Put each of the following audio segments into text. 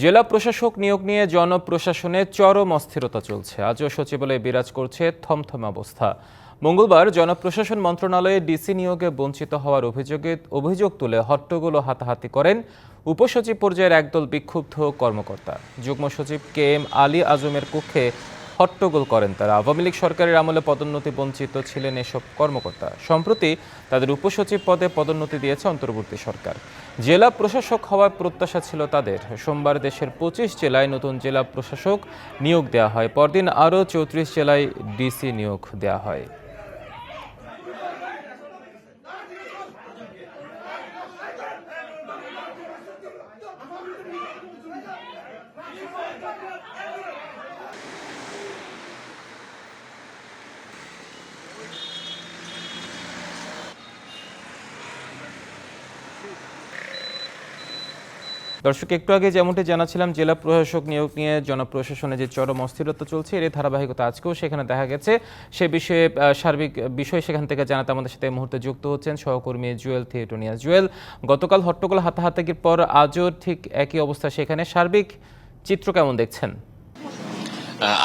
জেলা প্রশাসক নিয়োগ নিয়ে জনপ্রশাসনে চরম অস্থিরতা চলছে। আজও সচিবালয়ে বিরাজ করছে থমথম অবস্থা। মঙ্গলবার জনপ্রশাসন মন্ত্রণালয়ে ডিসি নিয়োগে বঞ্চিত হওয়ার অভিযোগে অভিযোগ তুলে হট্টগোল হাতাহাতি করেন উপসচিব পর্যায়ের একদল বিক্ষুব্ধ কর্মকর্তা। যুগ্ম সচিব কে এম আলী আজমের কক্ষে হট্টগোল করেন তারা। আওয়ামী লীগ সরকারের আমলে পদোন্নতি বঞ্চিত ছিলেন এসব কর্মকর্তা। সম্প্রতি তাদের উপসচিব পদে পদোন্নতি দিয়েছে অন্তর্বর্তী সরকার। জেলা প্রশাসক হওয়ার প্রত্যাশা ছিল তাদের। সোমবার দেশের পঁচিশ জেলায় নতুন জেলা প্রশাসক নিয়োগ দেওয়া হয়। পরদিন আরও চৌত্রিশ জেলায় ডিসি নিয়োগ দেওয়া হয়। দর্শক, একটু আগে যেমনটি জানাছিলাম জেলা প্রশাসক নিয়োগ নিয়ে জনপ্রশাসনে যে চরম অস্থিরতা চলছে এর ধারাবাহিকতা আজকেও সেখানে দেখা গেছে। সে বিষয়ে সার্বিক বিষয় সেখান থেকে জানাতে আমাদের সাথে এই মুহূর্তে যুক্ত হচ্ছেন সহকর্মী জুয়েল থিয়েটোনিয়া। জুয়েল, গতকাল হট্টগোল হাতাহাতির পর আজও ঠিক একই অবস্থা সেখানে। সার্বিক চিত্র কেমন দেখছেন?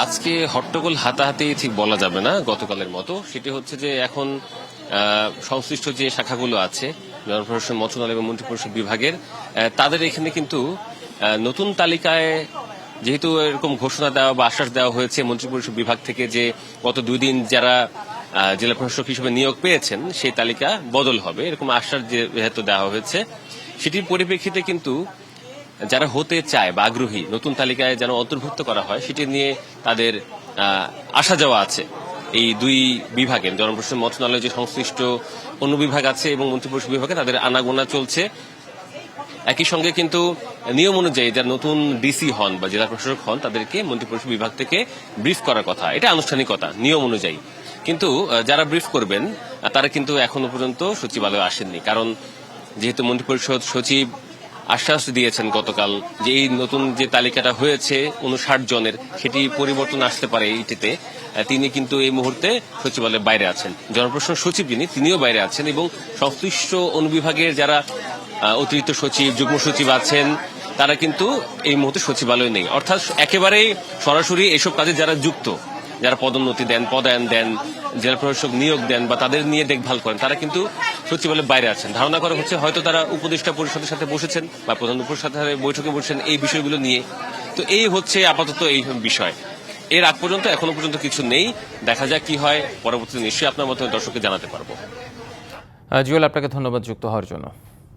আজকে হট্টগোল হাতাহাতি ঠিক বলা যাবে না গতকালের মতো। সেটি হচ্ছে যে এখন সংশ্লিষ্ট যে শাখাগুলো আছে জনপ্রশাসন মন্ত্রণালয় এবং মন্ত্রিপরিষদ বিভাগের তাদের এখানে কিন্তু নতুন তালিকায় যেহেতু এরকম ঘোষণা দেওয়া বা আশ্বাস দেওয়া হয়েছে মন্ত্রিপরিষদ বিভাগ থেকে যে গত দুই দিন যারা জেলা প্রশাসক হিসেবে নিয়োগ পেয়েছেন, সেই তালিকা বদল হবে। এরকম আশ্বাস যেহেতু দেওয়া হয়েছে, সেটির পরিপ্রেক্ষিতে কিন্তু যারা হতে চায় বা আগ্রহী, নতুন তালিকায় যেন অন্তর্ভুক্ত করা হয়, সেটি নিয়ে তাদের আসা যাওয়া আছে। এই দুই বিভাগের জনপ্রশাসন মন্ত্রণালয়ের যে সংশ্লিষ্ট অন্য বিভাগ আছে এবং মন্ত্রিপরিষদ বিভাগে তাদের আনাগোনা চলছে। একই সঙ্গে কিন্তু নিয়ম অনুযায়ী যারা নতুন ডিসি হন বা জেলা প্রশাসক হন, তাদেরকে মন্ত্রিপরিষদ বিভাগ থেকে ব্রিফ করার কথা। এটা আনুষ্ঠানিকতা, নিয়ম অনুযায়ী। কিন্তু যারা ব্রিফ করবেন, তারা কিন্তু এখনও পর্যন্ত সচিবালয়ে আসেননি। কারণ, যেহেতু মন্ত্রিপরিষদ সচিব আশ্বাস দিয়েছেন গতকাল যে এই নতুন যে তালিকাটা হয়েছে উনষাট জনের, সেটি পরিবর্তন আসতে পারে এইটিতে। তিনি কিন্তু এই মুহূর্তে সচিবালয়ের বাইরে আছেন। জনপ্রশাসন সচিব যিনি, তিনিও বাইরে আছেন এবং সংশ্লিষ্ট অনুবিভাগের যারা অতিরিক্ত সচিব, যুগ্ম সচিব আছেন, তারা কিন্তু এই মুহূর্তে সচিবালয় নেই। অর্থাৎ একেবারেই সরাসরি এসব কাজে যারা যুক্ত যারা পদোন্নতি দেন, পদায়ন দেন, জেলা প্রশাসক নিয়োগ দেন বা তাদের নিয়ে দেখভাল করেন, তারা কিন্তু সচিবালয়ের বাইরে আছেন। ধারণা করা হচ্ছে হয়তো তারা উপদেষ্টা পরিষদের সাথে বসেছেন বা প্রধান উপদেষ্টার সাথে বৈঠকে বসেছেন এই বিষয়গুলো নিয়ে। তো এই হচ্ছে আপাতত এই বিষয়। এর আগ পর্যন্ত, এখনও পর্যন্ত কিছু নেই। দেখা যাক কি হয়। পরবর্তীতে নিশ্চয়ই আপনার মতো দর্শককে জানাতে পারব। জুয়েল, আপনাকে ধন্যবাদ যুক্ত হওয়ার জন্য।